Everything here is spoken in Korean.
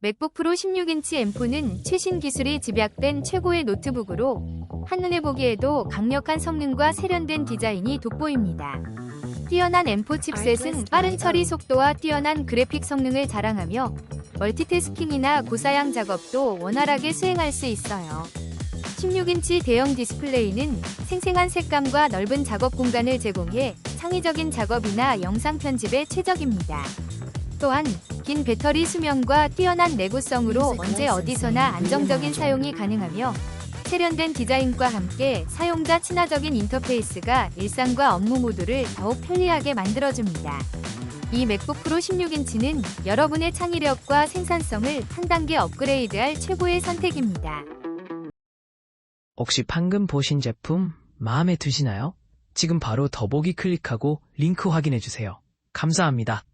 맥북 프로 16인치 M4는 최신 기술이 집약된 최고의 노트북으로 한눈에 보기에도 강력한 성능과 세련된 디자인이 돋보입니다. 뛰어난 M4 칩셋은 빠른 처리 속도와 뛰어난 그래픽 성능을 자랑하며 멀티태스킹이나 고사양 작업도 원활하게 수행할 수 있어요. 16인치 대형 디스플레이는 생생한 색감과 넓은 작업 공간을 제공해 창의적인 작업이나 영상 편집에 최적입니다. 또한 긴 배터리 수명과 뛰어난 내구성으로 언제 어디서나 안정적인 사용이 가능하며 세련된 디자인과 함께 사용자 친화적인 인터페이스가 일상과 업무 모두를 더욱 편리하게 만들어줍니다. 이 맥북 프로 16인치는 여러분의 창의력과 생산성을 한 단계 업그레이드할 최고의 선택입니다. 혹시 방금 보신 제품 마음에 드시나요? 지금 바로 더보기 클릭하고 링크 확인해 주세요. 감사합니다.